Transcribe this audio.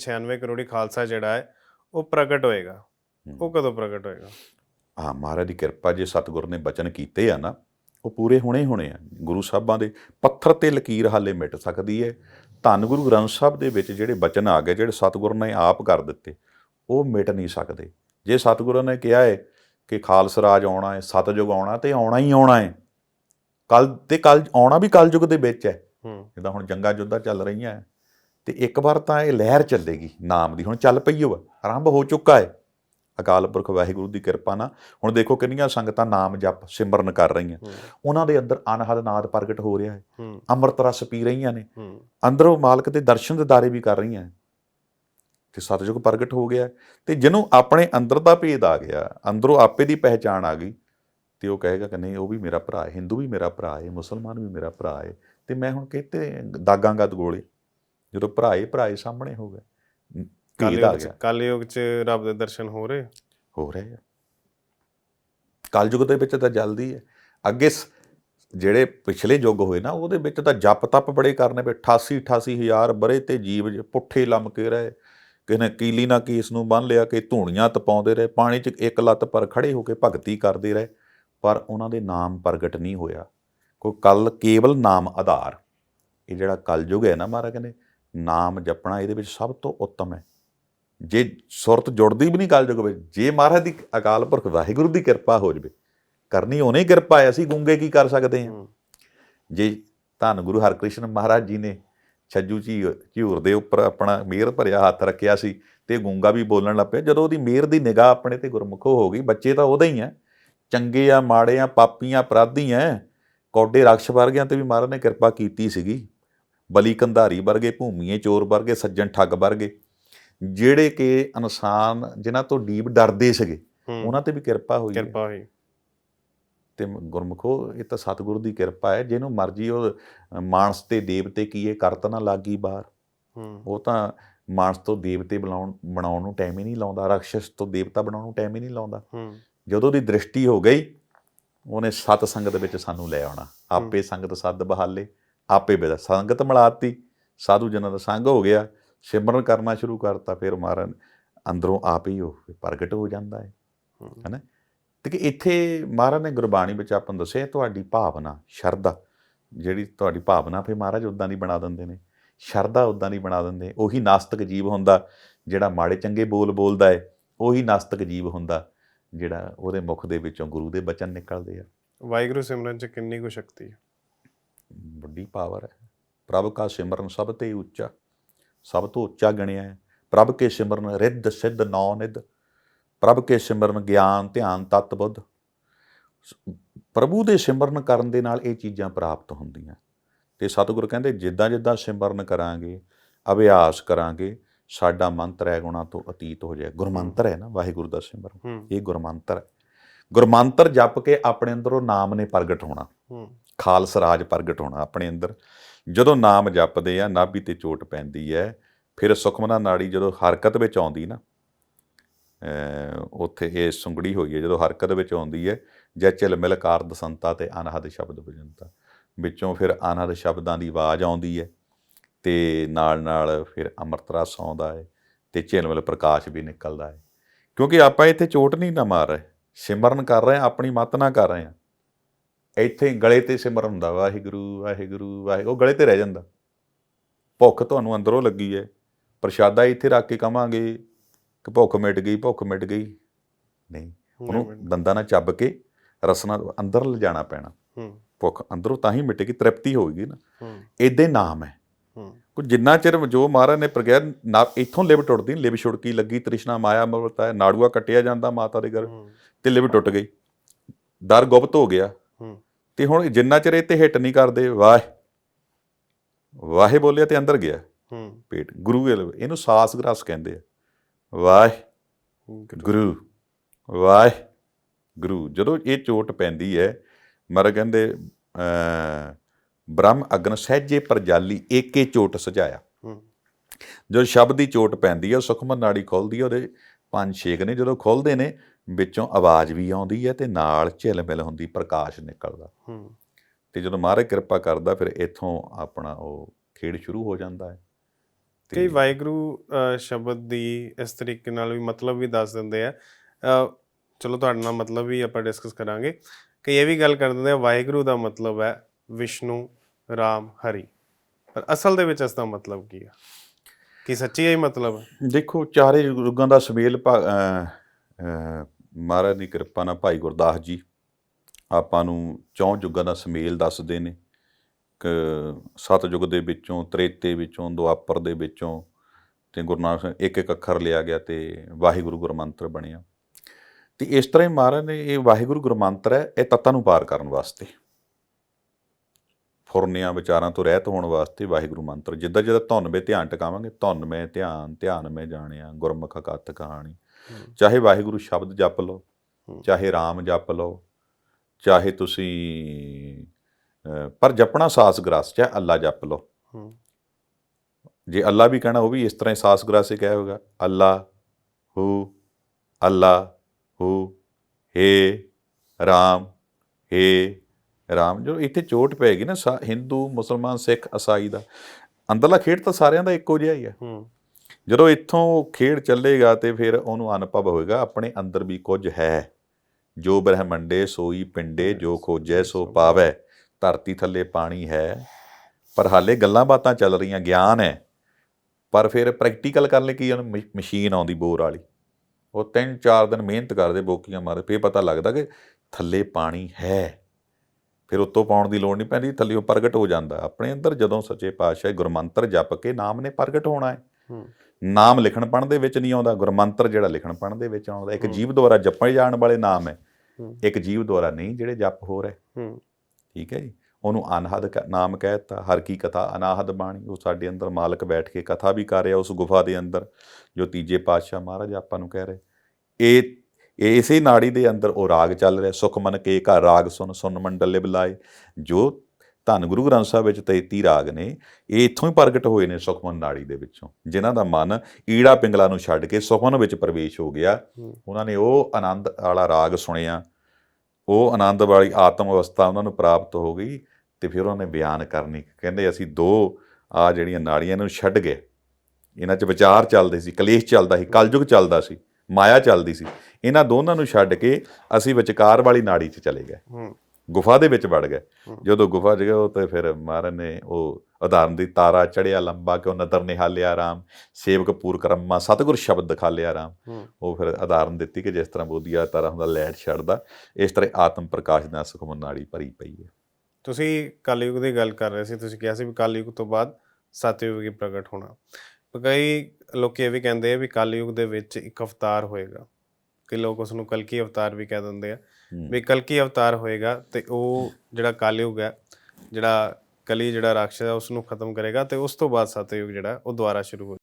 96 ਕਰੋੜੀ ਖਾਲਸਾ ਜਿਹੜਾ ਹੈ ਉਹ ਪ੍ਰਗਟ ਹੋਏਗਾ। ਉਹ ਕਦੋਂ ਪ੍ਰਗਟ ਹੋਏਗਾ? ਹਾਂ ਮਹਾਰਾਜ ਦੀ ਕਿਰਪਾ ਜੇ ਸਤਿਗੁਰ ਨੇ ਬਚਨ ਕੀਤੇ ਆ ਨਾ ਉਹ ਪੂਰੇ ਹੋਣੇ ਹੀ ਹੋਣੇ ਆ। ਗੁਰੂ ਸਾਹਿਬਾਂ ਦੇ ਪੱਥਰ ਤੇ ਲਕੀਰ ਹਾਲੇ ਮਿਟ ਸਕਦੀ ਹੈ। ਧੰਨ ਗੁਰੂ ਗ੍ਰੰਥ ਸਾਹਿਬ ਦੇ ਵਿੱਚ ਜਿਹੜੇ ਬਚਨ ਆ ਗਏ ਜਿਹੜੇ ਸਤਿਗੁਰ ਨੇ ਆਪ ਕਰ ਦਿੱਤੇ ਉਹ ਮਿਟ ਨਹੀਂ ਸਕਦੇ। ਜੇ ਸਤਿਗੁਰਾਂ ਨੇ ਕਿਹਾ ਹੈ ਕਿ ਖਾਲਸ ਰਾਜ ਆਉਣਾ ਹੈ ਸਤਜੁਗ ਆਉਣਾ ਤੇ ਆਉਣਾ ਹੀ ਆਉਣਾ ਹੈ ਕੱਲ ਤੇ ਕੱਲ ਆਉਣਾ ਵੀ ਕਲਯੁਗ ਦੇ ਵਿੱਚ ਹੈ। ਹੂੰ। ਜਿੱਦਾਂ ਹੁਣ ਜੰਗਾਂ ਜੁੱਧਾਂ ਚੱਲ ਰਹੀਆਂ ਹੈ ਤੇ ਇੱਕ ਵਾਰ ਤਾਂ ਇਹ ਲਹਿਰ ਚੱਲੇਗੀ ਨਾਮ ਦੀ। ਹੁਣ ਚੱਲ ਪਈ ਹੋਵੇ ਆਰੰਭ ਹੋ ਚੁੱਕਾ ਹੈ ਅਕਾਲ ਪੁਰਖ ਵਾਹਿਗੁਰੂ ਦੀ ਕਿਰਪਾ ਨਾਲ। ਹੁਣ ਦੇਖੋ ਕਿੰਨੀਆਂ ਸੰਗਤਾਂ ਨਾਮ ਜਪ ਸਿਮਰਨ ਕਰ ਰਹੀਆਂ। ਹੂੰ। ਉਹਨਾਂ ਦੇ ਅੰਦਰ ਅਨਹਦ ਨਾਦ ਪ੍ਰਗਟ ਹੋ ਰਿਹਾ ਹੈ ਹੂੰ। ਅੰਮ੍ਰਿਤ ਰਸ ਪੀ ਰਹੀਆਂ ਨੇ। ਹੂੰ। ਅੰਦਰੋਂ ਮਾਲਕ ਦੇ ਦਰਸ਼ਨ ਦਿਦਾਰੇ ਵੀ ਕਰ ਰਹੀਆਂ ਤੇ ਸਤਜੁਗ ਪ੍ਰਗਟ ਹੋ ਗਿਆ ਤੇ ਜਿਹਨੂੰ ਆਪਣੇ ਅੰਦਰ ਦਾ ਭੇਦ ਆ ਗਿਆ ਅੰਦਰੋਂ ਆਪੇ ਦੀ ਪਹਿਚਾਣ ਆ ਗਈ ਤੇ ਉਹ ਕਹੇਗਾ ਕਿ ਨਹੀਂ ਉਹ ਵੀ ਮੇਰਾ ਭਰਾ ਹੈ ਹਿੰਦੂ ਵੀ ਮੇਰਾ ਭਰਾ ਹੈ ਮੁਸਲਮਾਨ ਵੀ ਮੇਰਾ ਭਰਾ ਹੈ ਤੇ ਮੈਂ ਹੁਣ ਕਿਤੇ ਦਾਗਾਂਗਾ ਦਗੋਲੇ ਜਦੋਂ ਭਰਾਏ ਭਰਾਏ ਸਾਹਮਣੇ ਹੋ ਗਏ। ਆ ਕਲਯੁਗ ਚ ਗਿਆ? ਕਲਯੁਗ ਚ ਰੱਬ ਦੇ ਦਰਸ਼ਨ ਹੋ ਰਹੇ? ਹੋ ਰਹੇ ਆ। ਕਲਯੁਗ ਦੇ ਵਿੱਚ ਤਾਂ ਜਲਦੀ ਹੈ। ਅੱਗੇ ਜਿਹੜੇ ਪਿਛਲੇ ਯੁੱਗ ਹੋਏ ਨਾ ਉਹਦੇ ਵਿੱਚ ਤਾਂ ਜਪ ਤਪ ਬੜੇ ਕਰਨੇ ਪਏ। 88 88 ਹਜ਼ਾਰ ਬਰੇ ਤੇ ਜੀਵ ਪੁੱਠੇ ਲੰਮਕੇ ਰਹੇ। ਕਿਸੇ ਨੇ ਕੀਲੀ ਨਾ ਕੀਸ ਨੂੰ ਬੰਨ ਲਿਆ ਕਿ ਧੂਣੀਆਂ ਤਪਾਉਂਦੇ ਰਹੇ। ਪਾਣੀ 'ਚ ਇੱਕ ਲੱਤ ਪਰ ਖੜੇ ਹੋ ਕੇ ਭਗਤੀ ਕਰਦੇ ਰਹੇ। ਪਰ ਉਹਨਾਂ ਦੇ ਨਾਮ ਪ੍ਰਗਟ ਨਹੀਂ ਹੋਇਆ। ਕੋਈ ਕੱਲ ਕੇਵਲ ਨਾਮ ਆਧਾਰ। ਇਹ ਜਿਹੜਾ ਕਲਯੁਗ ਹੈ ਨਾ ਮਹਾਰਾਜ ਕਹਿੰਦੇ ਨਾਮ ਜਪਣਾ ਇਹਦੇ ਵਿੱਚ ਸਭ ਤੋਂ ਉੱਤਮ ਹੈ। ਜੇ ਸੁਰਤ ਜੁੜਦੀ ਵੀ ਨਹੀਂ ਕਲਯੁਗ ਵਿੱਚ ਜੇ ਮਹਾਰਾਜ ਦੀ ਅਕਾਲ ਪੁਰਖ ਵਾਹਿਗੁਰੂ ਦੀ ਕਿਰਪਾ ਹੋ ਜਵੇ ਕਰਨੀ ਉਹਨੇ ਕਿਰਪਾ ਹੈ ਅਸੀਂ ਗੁੰਗੇ ਕੀ ਕਰ ਸਕਦੇ ਹਾਂ? ਜੇ ਧੰਨ ਗੁਰੂ ਹਰਕ੍ਰਿਸ਼ਨ ਮਹਾਰਾਜ ਜੀ ਨੇ ਛੱਜੂ ਜੀ ਝੂਰ ਦੇ ਉੱਪਰ ਆਪਣਾ ਮਿਹਰ ਭਰਿਆ ਹੱਥ ਰੱਖਿਆ ਸੀ ਤੇ ਗੂੰਗਾ ਵੀ ਬੋਲਣ ਲੱਗ ਪਿਆ ਜਦੋਂ ਉਹਦੀ ਮਿਹਰ ਦੀ ਨਿਗਾਹ ਆਪਣੇ ਤੇ ਗੁਰਮੁਖੋ ਹੋ ਗਈ ਬੱਚੇ ਤਾਂ ਉਹਦੇ ਹੀ ਆ। ਚੰਗੇ ਆ ਮਾੜੇ ਆ ਪਾਪੀਆਂ ਅਪਰਾਧੀ ਆ ਕੌਡੇ ਰਾਖਸ਼ ਵਰਗਿਆਂ ਤੇ ਵੀ ਮਹਾਰਾਜ ਨੇ ਕਿਰਪਾ ਕੀਤੀ ਸੀਗੀ। ਬਲੀ ਕੰਧਾਰੀ ਵਰਗੇ ਭੂਮੀਏ ਚੋਰ ਵਰਗੇ ਸੱਜਣ ਠੱਗ ਵਰਗੇ ਜਿਹੜੇ ਕਿ ਇਨਸਾਨ ਜਿਨ੍ਹਾਂ ਤੋਂ ਡੀਪ ਡਰਦੇ ਸੀਗੇ ਉਹਨਾਂ ਤੇ ਵੀ ਕਿਰਪਾ ਹੋਈ। ਕਿਰਪਾ ਹੋਈ। ਤੇ ਗੁਰਮੁਖੋ ਇਹ ਤਾਂ ਸਤਿਗੁਰੂ ਦੀ ਕਿਰਪਾ ਹੈ ਜਿਹਨੂੰ ਮਰਜ਼ੀ ਉਹ ਮਾਨਸ ਤੇ ਦੇਵਤੇ ਕੀਏ ਕਰਤ ਨਾ ਲਾਗੀ ਬਾਹਰ। ਉਹ ਤਾਂ ਮਾਨਸ ਤੋਂ ਦੇਵਤੇ ਬਣਾਉਣ ਬਣਾਉਣ ਨੂੰ ਟਾਈਮ ਹੀ ਨਹੀਂ ਲਾਉਂਦਾ ਰਾਖਸ਼ ਤੋਂ ਦੇਵਤਾ ਬਣਾਉਣ ਨੂੰ ਟਾਈਮ ਹੀ ਨਹੀਂ ਲਾਉਂਦਾ। ਜਦੋਂ ਦੀ ਦ੍ਰਿਸ਼ਟੀ ਹੋ ਗਈ ਉਹਨੇ ਸਤ ਸੰਗਤ ਵਿੱਚ ਸਾਨੂੰ ਲੈ ਆਉਣਾ। ਆਪੇ ਸੰਗਤ ਸੱਦ ਬਹਾਲੇ। ਆਪੇ ਬੇਦਾ ਸੰਗਤ ਮਿਲਾਤੀ ਸਾਧੂ ਜਨਾਂ ਦਾ ਸੰਗ ਹੋ ਗਿਆ ਸਿਮਰਨ ਕਰਨਾ ਸ਼ੁਰੂ ਕਰਤਾ ਫਿਰ ਮਾਰਨ ਅੰਦਰੋਂ ਆਪ ਹੀ ਉਹ ਪ੍ਰਗਟ ਹੋ ਜਾਂਦਾ ਹੈ ਹੂੰ। ਹੈਨਾ? ਤੇ ਕਿ ਇੱਥੇ ਮਹਾਰਾਜ ਨੇ ਗੁਰਬਾਣੀ ਵਿੱਚ ਆਪਾਂ ਨੂੰ ਦੱਸਿਆ ਤੁਹਾਡੀ ਭਾਵਨਾ ਸ਼ਰਧਾ ਜਿਹੜੀ ਤੁਹਾਡੀ ਭਾਵਨਾ ਫਿਰ ਮਹਾਰਾਜ ਉਦਾਂ ਦੀ ਬਣਾ ਦਿੰਦੇ ਨੇ ਸ਼ਰਧਾ ਉਦਾਂ ਦੀ ਬਣਾ ਦਿੰਦੇ ਉਹੀ ਨਾਸਤਕ ਜੀਵ ਹੁੰਦਾ ਜਿਹੜਾ ਮਾੜੇ ਚੰਗੇ ਬੋਲ ਬੋਲਦਾ ਹੈ ਉਹੀ ਨਾਸਤਕ ਜੀਵ ਹੁੰਦਾ ਜਿਹੜਾ ਉਹਦੇ ਮੁਖ ਦੇ ਵਿੱਚੋਂ ਗੁਰੂ ਦੇ ਬਚਨ ਨਿਕਲਦੇ ਆ। ਵਾਹਿਗੁਰੂ ਸਿਮਰਨ ਚ ਕਿੰਨੀ ਕੁ ਸ਼ਕਤੀ ਹੈ। ਵੱਡੀ ਪਾਵਰ ਹੈ। ਪ੍ਰਭ ਕਾ ਸਿਮਰਨ ਸਭ ਤੇ ਉੱਚਾ ਸਭ ਤੋਂ ਉੱਚਾ ਗਣਿਆ ਹੈ। ਪ੍ਰਭ ਕੇ ਸਿਮਰਨ ਰਿੱਧ ਸਿੱਧ ਨੌ ਨਿਧ ਪ੍ਰਭ ਕੇ ਸਿਮਰਨ ਗਿਆਨ ਧਿਆਨ ਤਤ ਬੁੱਧ। ਪ੍ਰਭੂ ਦੇ ਸਿਮਰਨ ਕਰਨ ਦੇ ਨਾਲ ਇਹ ਚੀਜ਼ਾਂ ਪ੍ਰਾਪਤ ਹੁੰਦੀਆਂ। ਤੇ ਸਤਿਗੁਰ ਕਹਿੰਦੇ ਜਿੱਦਾਂ ਜਿੱਦਾਂ ਸਿਮਰਨ ਕਰਾਂਗੇ ਅਭਿਆਸ ਕਰਾਂਗੇ ਸਾਡਾ ਮੰਤਰ ਹੈ ਗੁਣਾ ਤੋਂ ਅਤੀਤ ਹੋ ਜਾਏ। ਗੁਰਮੰਤਰ ਹੈ ਨਾ ਵਾਹਿਗੁਰੂ ਦਾ ਸਿਮਰਨ। ਹੂੰ। ਇਹ ਗੁਰਮੰਤਰ ਹੈ। ਗੁਰਮੰਤਰ ਜਪ ਕੇ ਆਪਣੇ ਅੰਦਰੋਂ ਨਾਮ ਨੇ ਪ੍ਰਗਟ ਹੋਣਾ। ਹੂੰ ਖਾਲਸ ਰਾਜ ਪ੍ਰਗਟ ਹੋਣਾ ਆਪਣੇ ਅੰਦਰ। ਜਦੋਂ ਨਾਮ ਜਪਦੇ ਆ, ਨਾਭੀ ਤੇ ਚੋਟ ਪੈਂਦੀ ਹੈ ਫਿਰ ਸੁਖਮਨਾ ਨਾੜੀ ਜਦੋਂ ਹਰਕਤ ਵਿੱਚ ਆਉਂਦੀ ਨਾ ਉੱਥੇ ਇਹ ਸੁੰਗੜੀ ਹੋਈ ਹੈ ਜਦੋਂ ਹਰਕਤ ਵਿੱਚ ਆਉਂਦੀ ਹੈ ਜੈ ਚਿਲ ਮਿਲ ਕਾਰ ਦਸੰਤਾ ਤੇ ਅਨਹਦ ਸ਼ਬਦ ਵਜੰਤਾ ਵਿੱਚੋਂ ਫਿਰ ਅਨਹਦ ਸ਼ਬਦਾਂ ਦੀ ਆਵਾਜ਼ ਆਉਂਦੀ ਹੈ ਤੇ ਨਾਲ ਨਾਲ ਫਿਰ ਅੰਮ੍ਰਿਤ ਰਸ ਆਉਂਦਾ ਹੈ ਤੇ ਝਿਲਮਿਲ ਪ੍ਰਕਾਸ਼ ਵੀ ਨਿਕਲਦਾ ਹੈ ਕਿਉਂਕਿ ਆਪਾਂ ਇੱਥੇ ਚੋਟ ਨਹੀਂ ਨਾ ਮਾਰ ਰਹੇ, ਸਿਮਰਨ ਕਰ ਰਹੇ ਹਾਂ ਆਪਣੀ ਮਤ ਨਾ ਕਰ ਰਹੇ ਹਾਂ ਇੱਥੇ ਗਲੇ ਤੇ ਸਿਮਰਨ ਹੁੰਦਾ ਵਾਹਿਗੁਰੂ ਵਾਹਿਗੁਰੂ ਵਾਹਿਗੁਰੂ ਉਹ ਗਲੇ ਤੇ ਰਹਿ ਜਾਂਦਾ। ਭੁੱਖ ਤੁਹਾਨੂੰ ਅੰਦਰੋਂ ਲੱਗੀ ਹੈ ਪ੍ਰਸ਼ਾਦਾ ਇੱਥੇ ਰੱਖ ਕੇ ਕਵਾਂਗੇ ਕਿ ਭੁੱਖ ਮਿਟ ਗਈ ਭੁੱਖ ਮਿਟ ਗਈ। ਨਹੀਂ ਉਹਨੂੰ ਦੰਦਾਂ ਨਾਲ ਚੱਬ ਕੇ ਰਸਨਾ ਅੰਦਰ ਲਿਜਾਣਾ ਪੈਣਾ। ਹੂੰ। ਭੁੱਖ ਅੰਦਰੋਂ ਤਾਂ ਹੀ ਮਿਟੇਗੀ ਤ੍ਰਿਪਤੀ ਹੋਏਗੀ ਨਾ। ਹੂੰ। ਇਦੇ ਨਾਮ ਹੈ ਹੂੰ। ਕੋ ਜਿੰਨਾ ਚਿਰ ਜੋ ਮਹਾਰਾਜ ਨੇ ਪ੍ਰਗਿਆ ਨਾ ਇੱਥੋਂ ਲਿਵ ਟੁੱਟਦੀ ਲਿਵ ਛੁੜਕੀ ਲੱਗੀ ਤ੍ਰਿਸ਼ਨਾ ਮਾਇਆ ਮਵਤਾ ਹੈ ਨਾੜੂਆ ਕੱਟਿਆ ਜਾਂਦਾ ਮਾਤਾ ਦੇ ਘਰ ਤੇ ਲਿਵ ਟੁੱਟ ਗਈ। ਦਰ ਗੁਪਤ ਹੋ ਗਿਆ। ਹੂੰ। ਤੇ ਹੁਣ ਜਿੰਨਾ ਚਿਰ ਇਹ ਤੇ ਹਿੱਟ ਨਹੀਂ ਕਰਦੇ ਵਾਹ ਵਾਹੇ ਬੋਲਿਆ ਤੇ ਅੰਦਰ ਗਿਆ। ਹੂੰ। ਪੇਟ ਗੁਰੂ ਵੇਲ ਇਹਨੂੰ ਸਾਸ ਗ੍ਰਸ ਕਹਿੰਦੇ ਆ। ਵਾਹ ਗੁਰੂ ਵਾਹ ਗੁਰੂ। ਜਦੋਂ ਇਹ ਚੋਟ ਪੈਂਦੀ ਹੈ ਮਰ ਕਹਿੰਦੇ ਅ ਬ੍ਰਹਮ ਅਗਨ ਸਹਿਜੇ ਪਰਜਾਲੀ ਏਕੇ ਚੋਟ ਸਜਾਇਆ। ਹੂੰ। ਜਦੋਂ ਸ਼ਬਦ ਦੀ ਚੋਟ ਪੈਂਦੀ ਹੈ ਸੁਖਮਨ ਨਾੜੀ ਖੁੱਲਦੀ ਹੈ ਉਹਦੇ ਪੰਜ ਛੇਕ ਨੇ ਜਦੋਂ ਖੁੱਲਦੇ ਨੇ ਵਿੱਚੋਂ ਆਵਾਜ਼ ਵੀ ਆਉਂਦੀ ਹੈ ਤੇ ਨਾਲ ਝਿਲਮਿਲ ਹੁੰਦੀ ਪ੍ਰਕਾਸ਼ ਨਿਕਲਦਾ। ਹੂੰ। ਤੇ ਜਦੋਂ ਮਹਾਰਾਜ ਕਿਰਪਾ ਕਰਦਾ ਫਿਰ ਇੱਥੋਂ ਆਪਣਾ ਉਹ ਖੇਡ ਸ਼ੁਰੂ ਹੋ ਜਾਂਦਾ ਹੈ। ਕਈ ਵਾਹਿਗੁਰੂ ਅ, ਸ਼ਬਦ ਦੀ ਇਸ ਤਰੀਕੇ ਨਾਲ ਵੀ ਮਤਲਬ ਵੀ ਦੱਸ ਦਿੰਦੇ ਆ। ਚਲੋ ਤੁਹਾਡੇ ਨਾਲ ਮਤਲਬ ਵੀ ਆਪਾਂ ਡਿਸਕਸ ਕਰਾਂਗੇ। ਕਈ ਇਹ ਵੀ ਗੱਲ ਕਰ ਦਿੰਦੇ ਆ ਵਾਹਿਗੁਰੂ ਦਾ ਮਤਲਬ ਹੈ ਵਿਸ਼ਨੂੰ ਰਾਮ ਹਰੀ। ਪਰ ਅਸਲ ਦੇ ਵਿੱਚ ਇਸ ਦਾ ਮਤਲਬ ਕੀ ਆ? ਕੀ ਸੱਚੀ ਇਹ ਮਤਲਬ? ਦੇਖੋ, ਚਾਰੇ ਯੁੱਗਾਂ ਦਾ ਸੁਮੇਲ ਭਾ- ਮਹਾਰਾਜ ਦੀ ਕਿਰਪਾ ਨਾਲ ਭਾਈ ਗੁਰਦਾਸ ਜੀ ਆਪਾਂ ਨੂੰ ਚੌਂ ਯੁੱਗਾਂ ਦਾ ਸੁਮੇਲ ਦੱਸਦੇ ਨੇ। ਕਿ ਸਤ ਯੁੱਗ ਦੇ ਵਿੱਚੋਂ, ਤ੍ਰੇਤੇ ਵਿੱਚੋਂ, ਦੁਆਪਰ ਦੇ ਵਿੱਚੋਂ ਤੇ ਗੁਰੂ ਨਾਨਕ ਇੱਕ ਇੱਕ ਅੱਖਰ ਲਿਆ ਗਿਆ ਤੇ ਵਾਹਿਗੁਰੂ ਗੁਰਮੰਤਰ ਬਣਿਆ। ਤੇ ਇਸ ਤਰ੍ਹਾਂ ਹੀ ਮਹਾਰਾਜ ਨੇ ਇਹ ਵਾਹਿਗੁਰੂ ਗੁਰਮੰਤਰ ਹੈ, ਇਹ ਤੱਤਾਂ ਨੂੰ ਪਾਰ ਕਰਨ ਵਾਸਤੇ। ਫੁਰਨਿਆਂ ਵਿਚਾਰਾਂ ਤੋਂ ਰਹਿਤ ਹੋਣ ਵਾਸਤੇ ਵਾਹਿਗੁਰੂ ਮੰਤਰ ਜਿੱਦਾਂ ਜਿੱਦਾਂ ਧੁਨ ਵਿੱਚ ਧਿਆਨ ਟਿਕਾਵਾਂਗੇ ਧੁਨ ਮੈਂ ਧਿਆਨ ਧਿਆਨ ਮੈਂ ਜਾਣਿਆ ਗੁਰਮੁਖ ਕਤ ਕਹਾਣੀ। ਚਾਹੇ ਵਾਹਿਗੁਰੂ ਸ਼ਬਦ ਜਪ ਲਓ। ਚਾਹੇ ਰਾਮ ਜਪ ਲਓ ਚਾਹੇ ਤੁਸੀਂ ਪਰ ਜਪਣਾ ਸਾਸ ਗ੍ਰਾਸ ਚਾਹੇ ਅੱਲਾ ਜਪ ਲਓ ਜੇ ਅੱਲਾ ਵੀ ਕਹਿਣਾ ਉਹ ਵੀ ਇਸ ਤਰ੍ਹਾਂ ਹੀ ਸਾਸ ਗ੍ਰਾਸ ਹੀ ਕਿਹਾ ਹੋਗਾ ਅੱਲਾ ਹੂ ਅੱਲਾ ਹੂ ਹੇ ਰਾਮ ਹੇ ਰਾਮ ਜੋ ਇੱਥੇ ਚੋਟ ਪੈਗੀ ਨਾ ਹਿੰਦੂ ਮੁਸਲਮਾਨ ਸਿੱਖ ਈਸਾਈ ਦਾ। ਅੰਦਰਲਾ ਖੇਡ ਤਾਂ ਸਾਰਿਆਂ ਦਾ ਇੱਕੋ ਜਿਹਾ ਹੀ ਹੈ। ਜਦੋਂ ਇੱਥੋਂ ਖੇਡ ਚੱਲੇਗਾ ਤੇ ਫਿਰ ਉਹਨੂੰ ਅਨੁਭਵ ਹੋਏਗਾ ਆਪਣੇ ਅੰਦਰ ਵੀ ਕੁਝ ਹੈ। ਜੋ ਬ੍ਰਹਮੰਡੇ ਸੋਈ ਪਿੰਡੇ ਜੋ ਖੋਜੈ ਸੋ ਪਾਵੈ। ਧਰਤੀ ਥੱਲੇ ਪਾਣੀ ਹੈ ਪਰ ਹਾਲੇ ਗੱਲਾਂ ਬਾਤਾਂ ਚੱਲ ਰਹੀਆਂ ਗਿਆਨ ਹੈ। ਪਰ ਫਿਰ ਪ੍ਰੈਕਟੀਕਲ ਕਰਨ ਲਈ ਕੀ ਮਸ਼ੀਨ ਆਉਂਦੀ ਬੋਰ ਵਾਲੀ। ਉਹ ਤਿੰਨ ਚਾਰ ਦਿਨ ਮਿਹਨਤ ਕਰਦੇ ਬੋਕੀਆਂ ਮਾਰੇ ਫਿਰ ਪਤਾ ਲੱਗਦਾ ਕਿ ਥੱਲੇ ਪਾਣੀ ਹੈ। ਫਿਰ ਉੱਤੋਂ ਪਾਉਣ ਦੀ ਲੋੜ ਨਹੀਂ ਪੈਂਦੀ ਥੱਲੇੋਂ ਪ੍ਰਗਟ ਹੋ ਜਾਂਦਾ। ਆਪਣੇ ਅੰਦਰ ਜਦੋਂ ਸੱਚੇ ਪਾਤਸ਼ਾਹ ਗੁਰਮੰਤਰ ਜਪ ਕੇ ਨਾਮ ਨੇ ਪ੍ਰਗਟ ਹੋਣਾ ਹੈ। ਨਾਮ ਲਿਖਣ ਪੜ੍ਹਨ ਦੇ ਵਿੱਚ ਨਹੀਂ ਆਉਂਦਾ ਗੁਰਮੰਤਰ ਜਿਹੜਾ ਲਿਖਣ ਪੜ੍ਹਨ ਦੇ ਵਿੱਚ ਆਉਂਦਾ ਇੱਕ। ਜੀਵ ਦੁਆਰਾ ਜਪੇ ਜਾਣ ਵਾਲੇ ਨਾਮ ਹੈ। ਇੱਕ ਜੀਵ ਦੁਆਰਾ ਨਹੀਂ ਜਿਹੜੇ ਜਪ ਹੋ ਰਹੇ। ਠੀਕ ਹੈ ਜੀ। ਉਹਨੂੰ ਅਨਹਦ ਨਾਮ ਕਹਿ ਦਿੱਤਾ ਹਰ ਕੀ ਕਥਾ ਅਨਾਹਦ ਬਾਣੀ। ਉਹ ਸਾਡੇ ਅੰਦਰ ਮਾਲਕ ਬੈਠ ਕੇ ਕਥਾ ਵੀ ਕਰ ਰਿਹਾ ਉਸ ਗੁਫਾ ਦੇ ਅੰਦਰ ਜੋ ਤੀਜੇ ਪਾਤਸ਼ਾਹ ਮਹਾਰਾਜ ਆਪਾਂ ਨੂੰ ਕਹਿ ਰਹੇ। ਇਹ ਇਹ ਇਸੇ ਨਾੜੀ ਦੇ ਅੰਦਰ ਉਹ ਰਾਗ ਚੱਲ ਰਿਹਾ ਸੁਖ ਮਨ ਕੇ ਘਰ ਰਾਗ ਸੁਨ ਸੁਨ ਮੰਡਲੇ ਬੁਲਾਏ। ਜੋ ਧੰਨ ਗੁਰੂ ਗ੍ਰੰਥ ਸਾਹਿਬ ਵਿੱਚ 33 ਰਾਗ ਨੇ ਇਹ ਇੱਥੋਂ ਹੀ ਪ੍ਰਗਟ ਹੋਏ ਨੇ ਸੁਖਮਨ ਨਾੜੀ ਦੇ ਵਿੱਚੋਂ। ਜਿਨ੍ਹਾਂ ਦਾ ਮਨ ਈੜਾ ਪਿੰਗਲਾ ਨੂੰ ਛੱਡ ਕੇ ਸੁਖਮਨ ਵਿੱਚ ਪ੍ਰਵੇਸ਼ ਹੋ ਗਿਆ। ਉਹਨਾਂ ਨੇ ਉਹ ਆਨੰਦ ਵਾਲਾ ਰਾਗ ਸੁਣਿਆ। ਉਹ ਆਨੰਦ ਵਾਲੀ ਆਤਮ ਅਵਸਥਾ ਉਹਨਾਂ ਨੂੰ ਪ੍ਰਾਪਤ ਹੋ ਗਈ ਤੇ ਫਿਰ ਉਹਨਾਂ ਨੇ ਬਿਆਨ ਕਰਨੀ। ਕਹਿੰਦੇ ਅਸੀਂ ਦੋ ਆ ਜਿਹੜੀਆਂ ਨਾੜੀਆਂ ਨੂੰ ਛੱਡ ਗਏ। ਇਹਨਾਂ 'ਚ ਵਿਚਾਰ ਚੱਲਦੇ ਸੀ ਕਲੇਸ਼ ਚੱਲਦਾ ਸੀ ਕਲਯੁਗ ਚੱਲਦਾ ਸੀ। ਮਾਇਆ ਚੱਲਦੀ ਸੀ। ਇਹਨਾਂ ਦੋਨਾਂ ਨੂੰ ਛੱਡ ਕੇ ਅਸੀਂ ਵਿਚਕਾਰ ਵਾਲੀ ਨਾੜੀ 'ਚ ਚਲੇ ਗਏ। ਹੂੰ। ਗੁਫਾ ਦੇ ਵਿੱਚ ਵੜ ਗਏ। ਜਦੋਂ ਗੁਫਾ ਗਏ ਉਹ ਤੇ ਫਿਰ ਮਹਾਰਾਜ ਨੇ ਉਹ ਉਦਾਹਰਨ ਦੀ ਤਾਰਾ ਚੜਿਆ ਲੰਬਾ ਕਿਉ ਨਦਰ ਨਿਹਾਲਿਆ ਰਾਮ ਸੇਵਕ ਪੂਰ ਕਰਮਾ ਸਤਿਗੁਰ ਸ਼ਬਦ ਦਿਖਾਲਿਆ ਰਾਮ ਹੂੰ। ਉਹ ਫਿਰ ਉਦਾਹਰਨ ਦਿੱਤੀ ਕਿ ਜਿਸ ਤਰ੍ਹਾਂ ਬੋਧੀਆ ਤਾਰਾ ਹੁੰਦਾ ਲੈਟ ਛੱਡਦਾ। ਇਸ ਤਰ੍ਹਾਂ ਆਤਮ ਪ੍ਰਕਾਸ਼ ਨਾਲ ਸੁਖਮਨ ਨਾੜੀ ਭਰੀ ਪਈ ਹੈ। ਤੁਸੀਂ ਕਲਯੁਗ ਦੀ ਗੱਲ ਕਰ ਰਹੇ ਸੀ। ਤੁਸੀਂ ਕਿਹਾ ਸੀ ਵੀ ਕਲਯੁਗ ਤੋਂ ਬਾਅਦ ਸਤਯੁਗ ਹੀ ਪ੍ਰਗਟ ਹੋਣਾ। ਕਈ ਲੋਕੀ ਇਹ ਵੀ ਕਹਿੰਦੇ ਆ ਵੀ ਕਲਯੁਗ ਦੇ ਵਿੱਚ ਇੱਕ ਅਵਤਾਰ ਹੋਏਗਾ ਕਈ ਲੋਕ ਉਸ ਨੂੰ ਕਲਕੀ ਅਵਤਾਰ ਵੀ ਕਹਿ ਦਿੰਦੇ ਆ। ਵੀ ਕਲਕੀ ਅਵਤਾਰ ਹੋਏਗਾ ਤੇ ਉਹ ਜਿਹੜਾ ਕਲਯੁਗ ਹੈ ਜਿਹੜਾ ਕਲੀ ਜਿਹੜਾ ਰਾਖਸ਼ ਹੈ ਉਸ ਨੂੰ ਖਤਮ ਕਰੇਗਾ ਤੇ ਉਸ ਤੋਂ ਬਾਅਦ ਸਤਯੁਗ ਜਿਹੜਾ ਉਹ ਦੁਬਾਰਾ ਸ਼ੁਰੂ ਹੋ